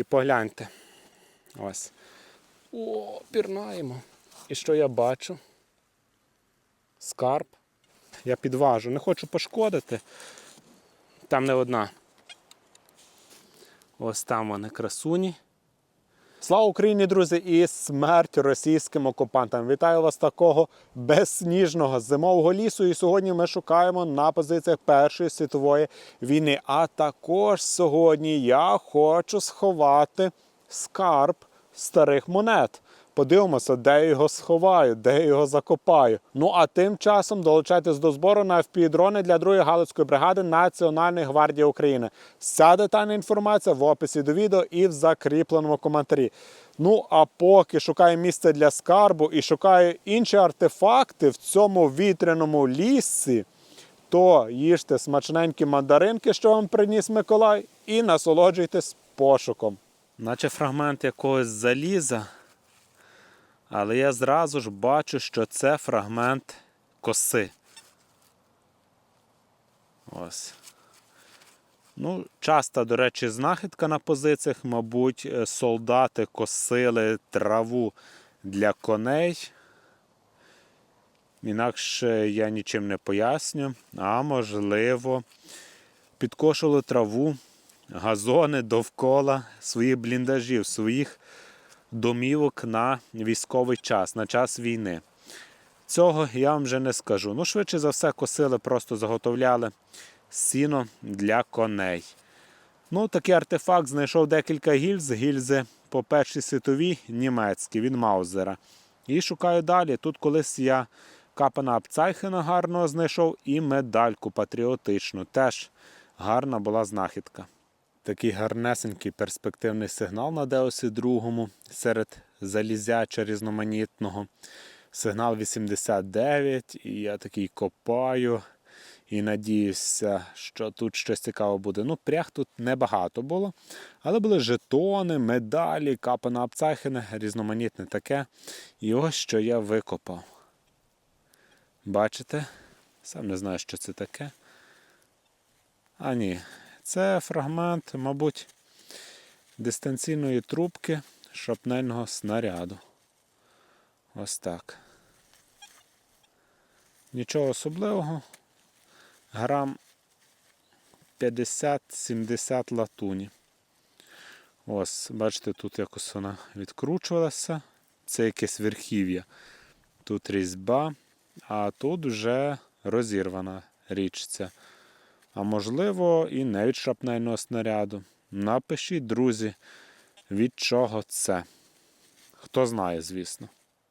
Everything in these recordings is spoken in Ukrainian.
І погляньте. Ось. О, пірнаємо. І що я бачу? Скарб. Я підважу, не хочу пошкодити. Там не одна. Ось там вони красуні. Слава Україні, друзі, і смерть російським окупантам. Вітаю вас такого безсніжного зимового лісу. І сьогодні ми шукаємо на позиціях Першої світової війни. А також сьогодні я хочу сховати скарб старих монет. Подивимося, де я його сховаю, де я його закопаю. Ну а тим часом долучайтесь до збору на FPV-дрони для другої галицької бригади Національної гвардії України. Вся детальна інформація в описі до відео і в закріпленому коментарі. Ну а поки шукаю місце для скарбу і шукаю інші артефакти в цьому вітряному лісі, то їжте смачненькі мандаринки, що вам приніс Миколай, і насолоджуйтесь пошуком. Наче фрагмент якогось заліза. Але я зразу ж бачу, що це фрагмент коси. Ось. Ну, часто, до речі, знахідка на позиціях, мабуть, е, солдати косили траву для коней. Інакше я нічим не поясню. А можливо, підкошували траву, газони довкола своїх бліндажів, своїх домівок на військовий час, на час війни. Цього я вам вже не скажу. Ну, швидше за все, косили, просто заготовляли сіно для коней. Ну, такий артефакт знайшов декілька гільз, гільзи по першій світовій німецькі, від Маузера. І шукаю далі. Тут колись я капана Апцайхена гарного знайшов і медальку патріотичну. Теж гарна була знахідка. Такий гарнесенький перспективний сигнал на Деосі другому серед залізяча різноманітного. Сигнал 89, і я такий копаю і надіюся, що тут щось цікаве буде. Ну, пряг тут небагато було, але були жетони, медалі, капана Апцахена, різноманітне таке. І ось що я викопав. Бачите? Сам не знаю, що це таке. А ні, це фрагмент, мабуть, дистанційної трубки шрапнельного снаряду. Ось так. Нічого особливого. Грам 50-70 латуні. Ось, бачите, тут якось вона відкручувалася. Це якесь верхів'я. Тут різьба, а тут вже розірвана річця. А можливо, і не від шрапнельного снаряду. Напишіть, друзі, від чого це. Хто знає, звісно.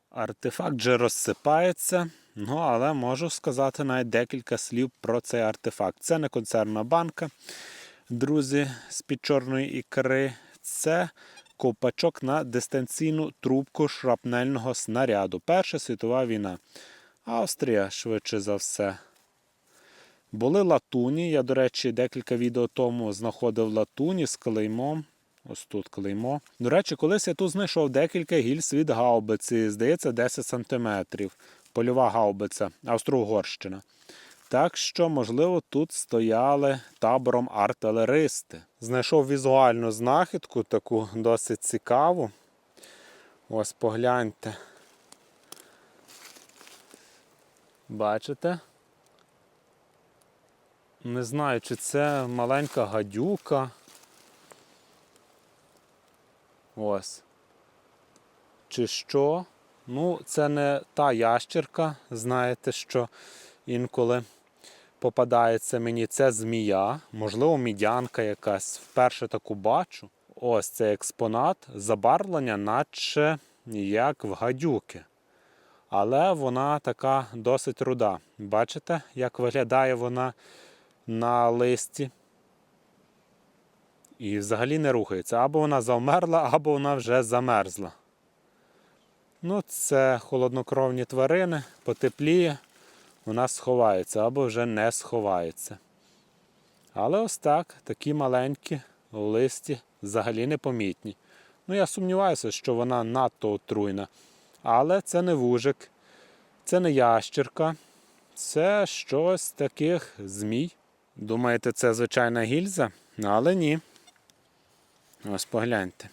Артефакт вже розсипається, ну але можу сказати навіть декілька слів про цей артефакт. Це не консервна банка, друзі, з-під чорної ікри. Це ковпачок на дистанційну трубку шрапнельного снаряду. Перша світова війна. Австрія, швидше за все. Були латуні. Я, до речі, декілька відео тому знаходив латуні з клеймом. Ось тут клеймо. До речі, колись я тут знайшов декілька гільз від гаубиці, здається, 10 см. Польова гаубиця, Австро-Угорщина. Так що, можливо, тут стояли табором артилеристи. Знайшов візуальну знахідку, таку досить цікаву. Ось погляньте. Бачите? Не знаю, чи це маленька гадюка. Ось. Чи що? Ну, це не та ящерка, знаєте, що інколи попадається мені. Це змія, можливо, мідянка якась. Вперше таку бачу. Ось цей експонат, забарвлення, наче як в гадюки. Але вона така досить руда. Бачите, як виглядає вона на листі? І взагалі не рухається. Або вона завмерла, або вона вже замерзла. Ну, це холоднокровні тварини, потепліє, вона сховається або вже не сховається. Але ось так, такі маленькі листі взагалі непомітні. Ну, я сумніваюся, що вона надто отруйна. Але це не вужик, це не ящерка, це щось таких змій. Думаєте, це звичайна гільза? Але ні. Ось погляньте.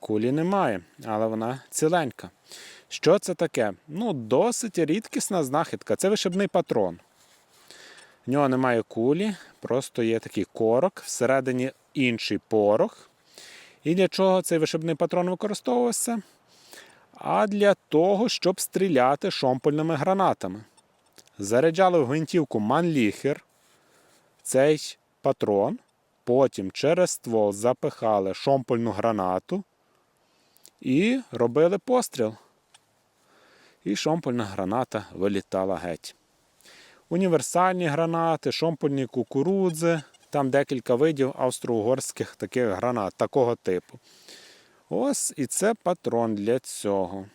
Кулі немає, але вона ціленька. Що це таке? Ну, досить рідкісна знахідка. Це вишибний патрон. В нього немає кулі, просто є такий корок, всередині інший порох. І для чого цей вишибний патрон використовувався? А для того, щоб стріляти шомпольними гранатами. Заряджали в гвинтівку манліхер, цей патрон, потім через ствол запихали шомпольну гранату і робили постріл. І шомпольна граната вилітала геть. Універсальні гранати, шомпольні кукурудзи, там декілька видів австро-угорських таких гранат такого типу. Ось і це патрон для цього.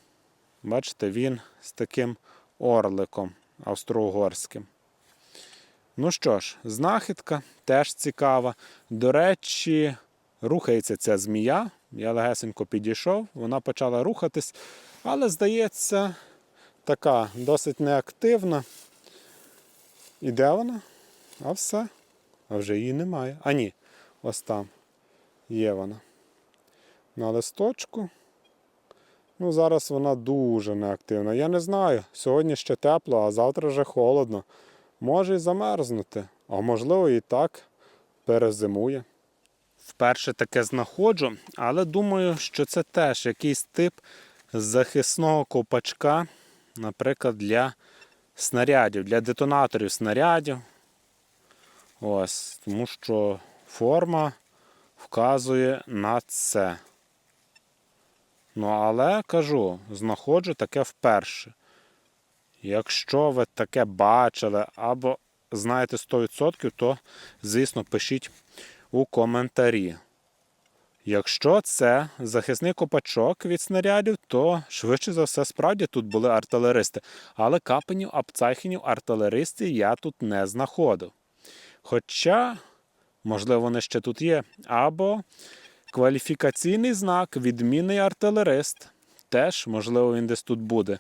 Бачите, він з таким орликом австро-угорським. Ну що ж, знахідка теж цікава. До речі, рухається ця змія. Я легесенько підійшов, вона почала рухатись, але, здається, така досить неактивна. І де вона? А все. А вже її немає. А ні, ось там є вона. На листочку. Ну, зараз вона дуже неактивна. Я не знаю. Сьогодні ще тепло, а завтра вже холодно. Може і замерзнути, а можливо і так перезимує. Вперше таке знаходжу, але думаю, що це теж якийсь тип захисного ковпачка, наприклад, для снарядів, для детонаторів снарядів. Ось, тому що форма вказує на це. Ну, але кажу, знаходжу таке вперше. Якщо ви таке бачили або знаєте 100%, то, звісно, пишіть у коментарі. Якщо це захисний копачок від снарядів, то швидше за все справді тут були артилеристи. Але капенів, апцайхенів, артилеристів я тут не знаходив. Хоча, можливо, вони ще тут є. Або кваліфікаційний знак відмінний артилерист. Теж, можливо, він десь тут буде.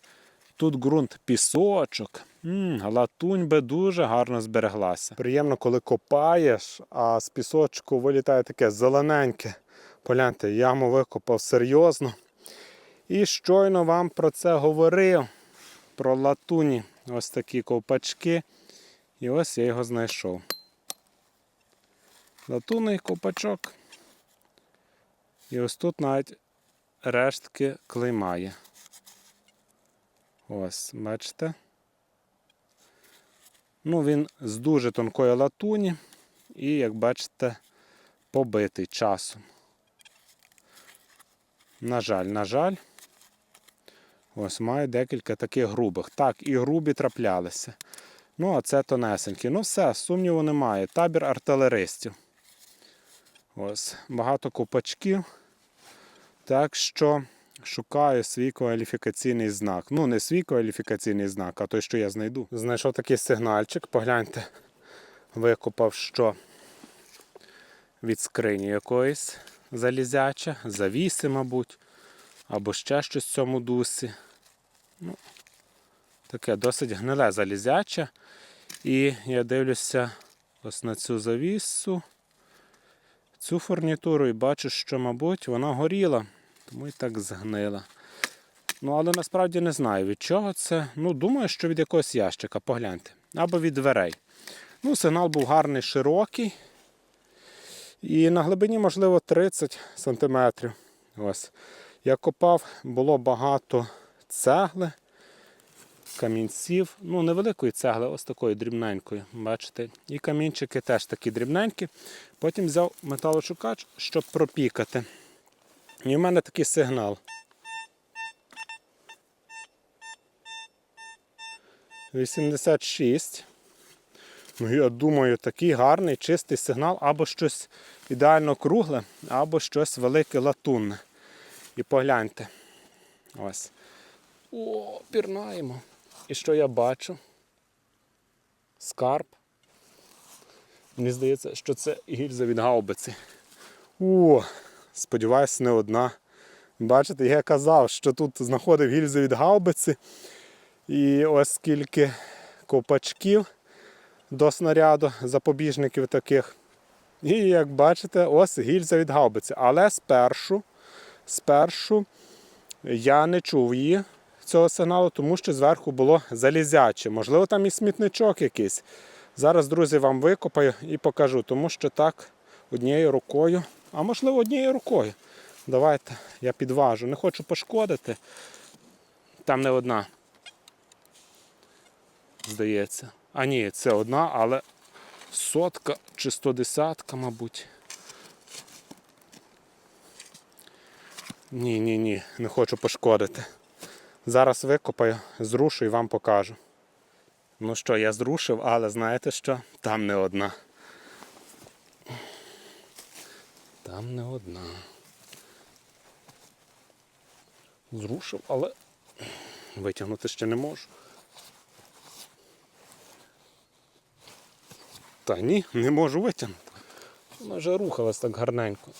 Тут ґрунт пісочок. М, латунь би дуже гарно збереглася. Приємно, коли копаєш, а з пісочку вилітає таке зелененьке. Погляньте, яму викопав серйозно. І щойно вам про це говорив. Про латуні. Ось такі ковпачки. І ось я його знайшов. Латунний ковпачок. І ось тут навіть рештки клейма є. Ось, бачите? Ну, він з дуже тонкої латуні і, як бачите, побитий часом. На жаль, на жаль, ось маю декілька таких грубих. Так, і грубі траплялися. Ну, а це тонесенькі. Ну, все, сумніву немає. Табір артилеристів. Ось, багато копачків. Так що шукаю свій кваліфікаційний знак. Ну, не свій кваліфікаційний знак, а той, що я знайду. Знайшов такий сигнальчик, погляньте, викопав що від скрині якоїсь залізяча, завіси, мабуть, або ще щось в цьому дусі. Ну, таке досить гниле залізяче. І я дивлюся ось на цю завісу, цю фурнітуру і бачу, що, мабуть, вона горіла, тому і так згнила. Ну, але насправді не знаю, від чого це. Ну, думаю, що від якогось ящика, погляньте. Або від дверей. Ну, сигнал був гарний, широкий. І на глибині, можливо, 30 см. Ось. Я копав, було багато цегли, камінців. Ну, невеликої цегли, ось такої дрібненької. Бачите? І камінчики теж такі дрібненькі. Потім взяв металошукач, щоб пропікати. І в мене такий сигнал. Вісімдесят шість. Ну, я думаю, такий гарний чистий сигнал, або щось ідеально кругле, або щось велике латунне. І погляньте. Ось. О, пірнаємо. І що я бачу? Скарб. Мені здається, що це гільза від гаубиці. О, сподіваюся, не одна. Бачите, я казав, що тут знаходив гільзи від гаубиці. І ось скільки ковпачків до снаряду, запобіжників таких. І як бачите, ось гільза від гаубиці. Але спершу, спершу я не чув її цього сигналу, тому що зверху було залізяче. Можливо, там і смітничок якийсь. Зараз, друзі, вам викопаю і покажу, тому що так однією рукою, а можливо однією рукою. Давайте я підважу. Не хочу пошкодити. Там не одна. Здається. А ні, це одна, але сотка чи стодесятка, мабуть. Ні, ні, ні, не хочу пошкодити. Зараз викопаю, зрушу і вам покажу. Ну що, я зрушив, але знаєте що? Там не одна. Там не одна. Зрушив, але витягнути ще не можу. Та ні, не можу витягнути. Вона вже рухалась так гарненько.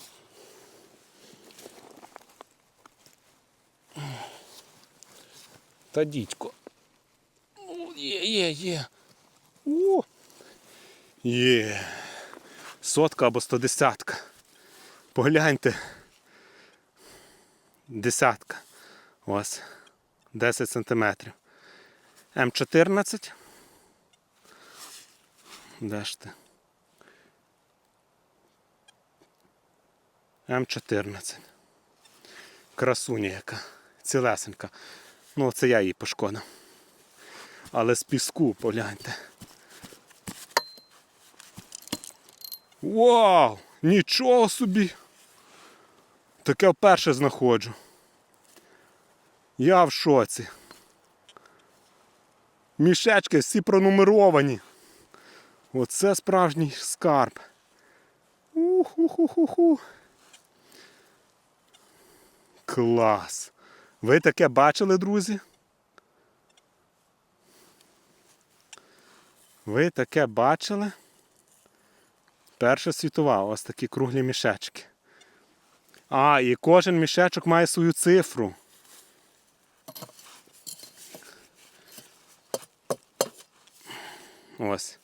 Та дідько. Є, є, є. О! Є. Сотка або стодесятка. Погляньте. Десятка. Ось. 10 сантиметрів. М14. Де ж ти? М14. Красуня яка. Цілесенька. Ну, це я її пошкодив. Але з піску, погляньте. Вау! Нічого собі! Таке вперше знаходжу. Я в шоці. Мішечки всі пронумеровані. Оце справжній скарб. Уху-ху-ху-ху. Клас. Ви таке бачили, друзі? Ви таке бачили? Перша світова, ось такі круглі мішечки. А, і кожен мішечок має свою цифру. Ось.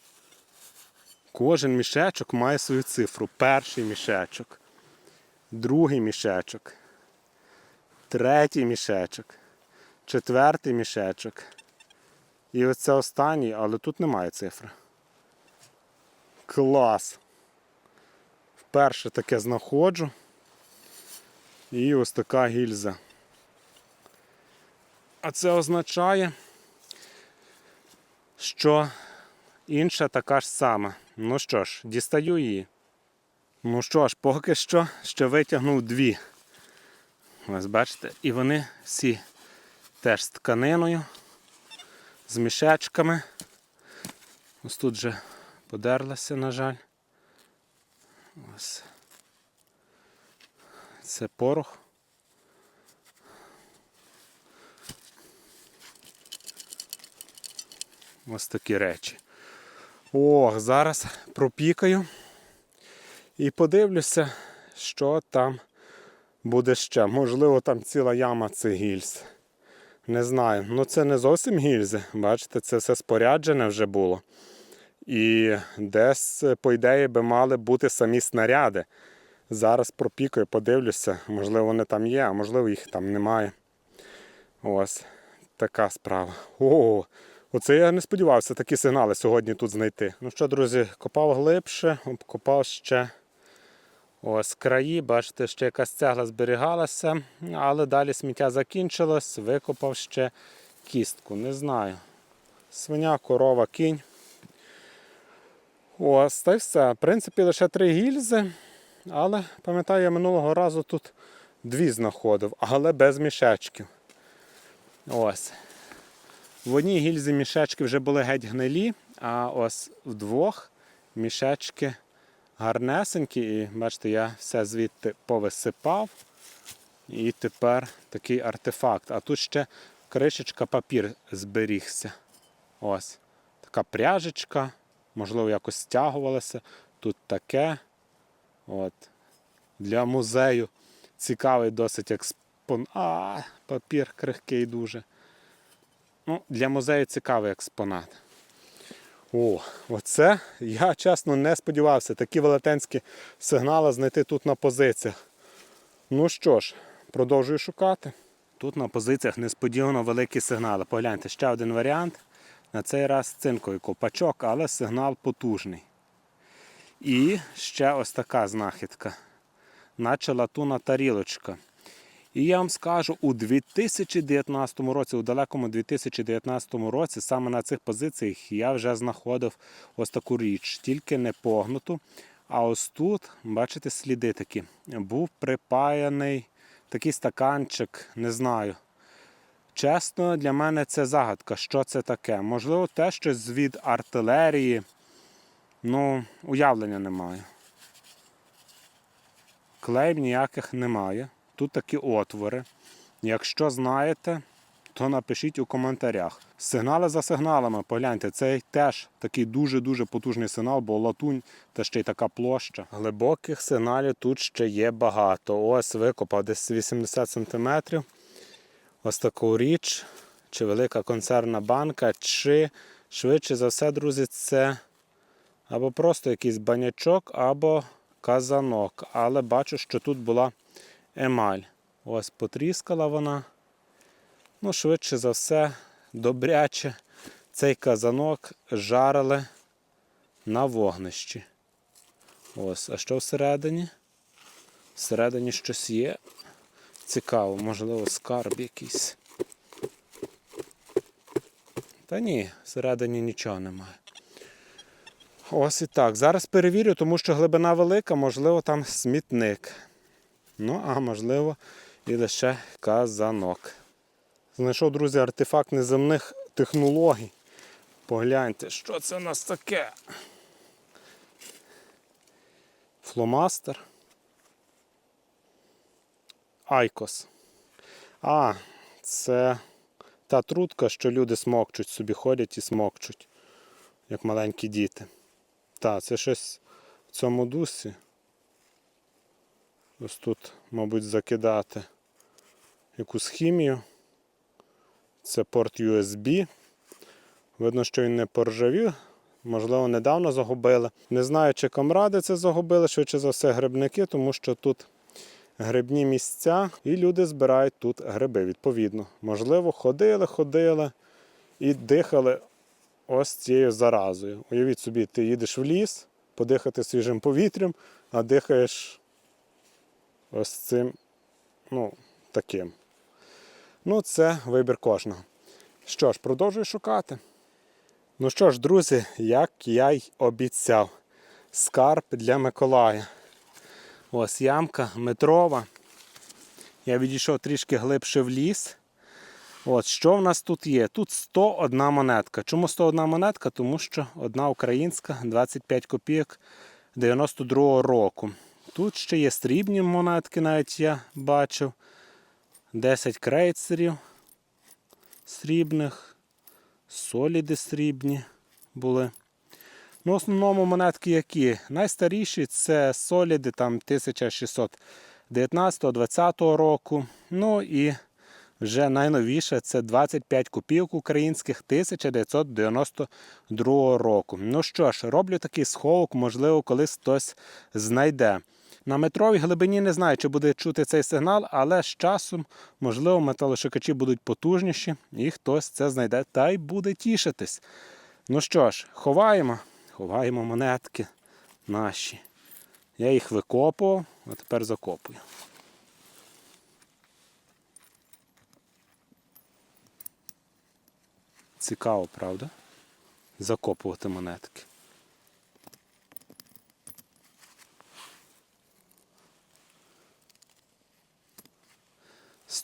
Кожен мішечок має свою цифру. Перший мішечок, другий мішечок, третій мішечок, четвертий мішечок. І оце останній, але тут немає цифри. Клас! Вперше таке знаходжу. І ось така гільза. А це означає, що інша така ж сама. Ну що ж, дістаю її. Ну що ж, поки що ще витягнув дві. Ось бачите, і вони всі теж з тканиною, з мішечками. Ось тут же подерлася, на жаль. Ось. Це порох. Ось такі речі. Ох, зараз пропікаю і подивлюся, що там буде ще. Можливо, там ціла яма цих гільз. Не знаю. Ну це не зовсім гільзи. Бачите, це все споряджене вже було. І десь, по ідеї, би мали бути самі снаряди. Зараз пропікаю, подивлюся, можливо, вони там є, а можливо їх там немає. Ось така справа. О, оце я не сподівався такі сигнали сьогодні тут знайти. Ну що, друзі, копав глибше, обкопав ще ось краї. Бачите, ще якась цегла зберігалася, але далі сміття закінчилось, викопав ще кістку. Не знаю. Свиня, корова, кінь. Ось, та й все. В принципі, лише три гільзи. Але пам'ятаю, я минулого разу тут дві знаходив, але без мішечків. Ось. В одній гільзі мішечки вже були геть гнилі, а ось в двох мішечки гарнесенькі. І бачите, я все звідти повисипав. І тепер такий артефакт. А тут ще кришечка папір зберігся. Ось. Така пряжечка, можливо, якось стягувалася. Тут таке. От. Для музею цікавий досить експонат. А, папір крихкий дуже. Ну, Для музею цікавий експонат. О, оце я чесно не сподівався такі велетенські сигнали знайти тут на позиціях. Ну що ж, продовжую шукати. Тут на позиціях несподівано великі сигнали. Погляньте, ще один варіант. На цей раз цинковий копачок, але сигнал потужний. І ще ось така знахідка. Наче латуна тарілочка. І я вам скажу, у 2019 році, у далекому 2019 році, саме на цих позиціях я вже знаходив ось таку річ, тільки не погнуту. А ось тут, бачите, сліди такі. Був припаяний такий стаканчик, не знаю. Чесно, для мене це загадка, що це таке. Можливо, те щось від артилерії. Ну, уявлення немає. Клеїв ніяких немає. Тут такі отвори. Якщо знаєте, то напишіть у коментарях. Сигнали за сигналами, погляньте, це теж такий дуже-дуже потужний сигнал, бо латунь та ще й така площа. Глибоких сигналів тут ще є багато. Ось викопав десь 80 см. Ось таку річ, чи велика консервна банка, чи швидше за все, друзі, це або просто якийсь банячок, або казанок. Але бачу, що тут була емаль. Ось потріскала вона. Ну, швидше за все, добряче цей казанок жарили на вогнищі. Ось, а що всередині? Всередині щось є. Цікаво, можливо, скарб якийсь. Та ні, всередині нічого немає. Ось і так. Зараз перевірю, тому що глибина велика, можливо, там смітник. Ну, а можливо, і лише казанок. Знайшов, друзі, артефакт неземних технологій. Погляньте, що це у нас таке. Фломастер. Айкос. А, це та трутка, що люди смокчуть, собі ходять і смокчуть, як маленькі діти. Так, це щось в цьому дусі. Ось тут, мабуть, закидати якусь хімію. Це порт USB. Видно, що він не поржавів. Можливо, недавно загубили. Не знаю, чи камради це загубили, швидше за все, грибники, тому що тут грибні місця, і люди збирають тут гриби, відповідно. Можливо, ходили, ходили і дихали ось цією заразою. Уявіть собі, ти їдеш в ліс, подихати свіжим повітрям, а дихаєш ось цим, ну, таким. Ну, це вибір кожного. Що ж, продовжую шукати. Ну що ж, друзі, як я й обіцяв, скарб для Миколая. Ось ямка метрова. Я відійшов трішки глибше в ліс. От, що в нас тут є? Тут 101 монетка. Чому 101 монетка? Тому що одна українська 25 копійок 92-го року. Тут ще є срібні монетки, навіть я бачив. 10 крейцерів срібних, соліди срібні були. Ну, в основному монетки які? Найстаріші це соліди там 1619-20 року. Ну і вже найновіше це 25 копійок українських 1992 року. Ну що ж, роблю такий сховок, можливо, колись хтось знайде. На метровій глибині не знаю, чи буде чути цей сигнал, але з часом, можливо, металошукачі будуть потужніші, і хтось це знайде та й буде тішитись. Ну що ж, ховаємо, ховаємо монетки наші. Я їх викопував, а тепер закопую. Цікаво, правда? Закопувати монетки.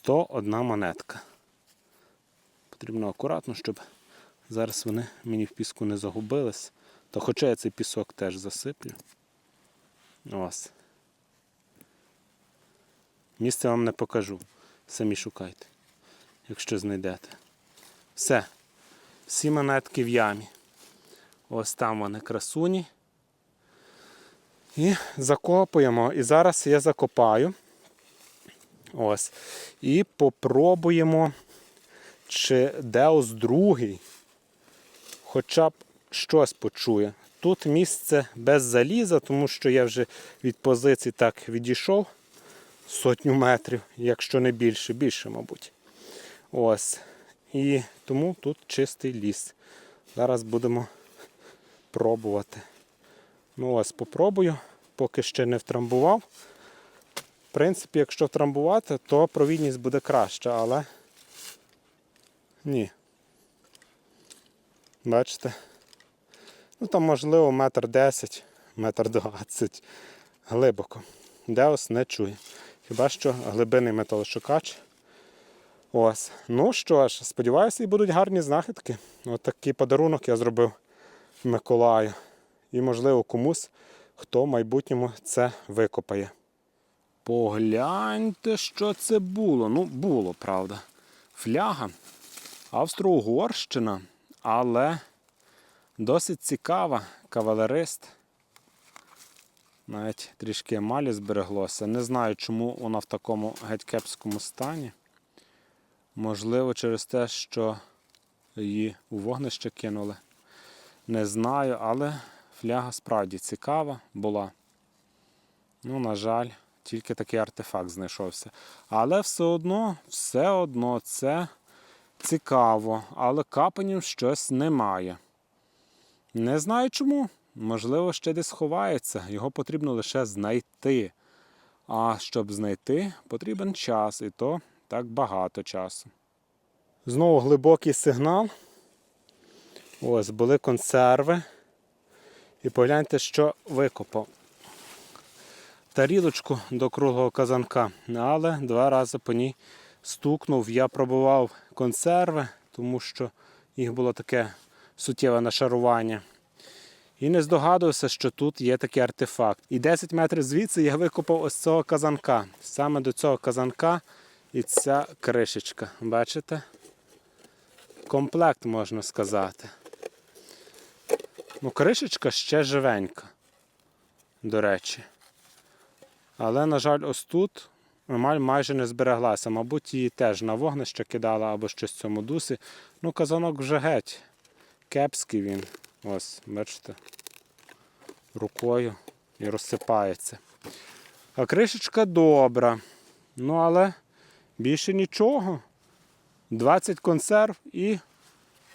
Сто одна монетка. Потрібно акуратно, щоб зараз вони мені в піску не загубились. То хоча я цей пісок теж засиплю. Ось. Місце вам не покажу. Самі шукайте, якщо знайдете. Все. Всі монетки в ямі. Ось там вони красуні. І закопуємо. І зараз я закопаю. Ось. І попробуємо, чи Деус другий хоча б щось почує. Тут місце без заліза, тому що я вже від позицій так відійшов сотню метрів, якщо не більше, більше, мабуть. Ось. І тому тут чистий ліс. Зараз будемо пробувати. Ну ось, попробую, поки ще не втрамбував. В принципі, якщо втрамбувати, то провідність буде краща, але ні. Бачите? Ну там можливо метр десять, метр двадцять глибоко. Деос не чує. Хіба що глибинний металошукач. Ось. Ну що ж, сподіваюся, і будуть гарні знахідки. От такий подарунок я зробив Миколаю. І, можливо, комусь, хто в майбутньому це викопає. Погляньте, що це було. Ну, було, правда. Фляга. Австро-Угорщина, але досить цікава кавалерист. Навіть трішки емалі збереглося. Не знаю, чому вона в такому геть кепському стані. Можливо, через те, що її у вогнище кинули. Не знаю, але фляга справді цікава була. Ну, на жаль, тільки такий артефакт знайшовся. Але все одно, все одно це цікаво, але капанів щось немає. Не знаю чому. Можливо, ще десь ховається. Його потрібно лише знайти. А щоб знайти, потрібен час, і то так багато часу. Знову глибокий сигнал. Ось були консерви. І погляньте, що викопав. Тарілочку до круглого казанка, але два рази по ній стукнув. Я пробував консерви, тому що їх було таке суттєве нашарування. І не здогадувався, що тут є такий артефакт. І 10 метрів звідси я викопав ось цього казанка. Саме до цього казанка і ця кришечка. Бачите? Комплект можна сказати. Ну, кришечка ще живенька, до речі. Але, на жаль, ось тут емаль майже не збереглася. Мабуть, її теж на вогнище кидала або щось в цьому дусі. Ну, казанок вже геть. Кепський він. Ось, бачите, рукою і розсипається. А кришечка добра. Ну, але більше нічого. 20 консерв і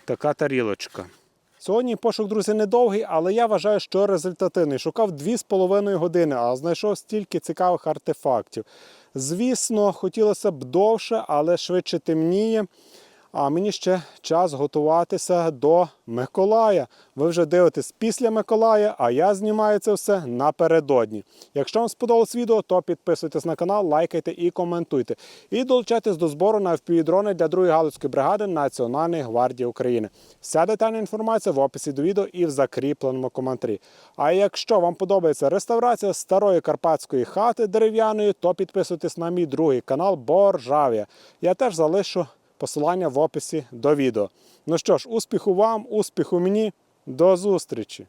така тарілочка. Сьогодні пошук, друзі, недовгий, але я вважаю, що результативний. Шукав 2,5 години, а знайшов стільки цікавих артефактів. Звісно, хотілося б довше, але швидше темніє. А мені ще час готуватися до Миколая. Ви вже дивитесь після Миколая, а я знімаю це все напередодні. Якщо вам сподобалось відео, то підписуйтесь на канал, лайкайте і коментуйте. І долучайтесь до збору на FPV-дрони для 2-ї галицької бригади Національної гвардії України. Вся детальна інформація в описі до відео і в закріпленому коментарі. А якщо вам подобається реставрація старої карпатської хати дерев'яної, то підписуйтесь на мій другий канал Боржавія. Я теж залишу посилання в описі до відео. Ну що ж, успіху вам, успіху мені, до зустрічі!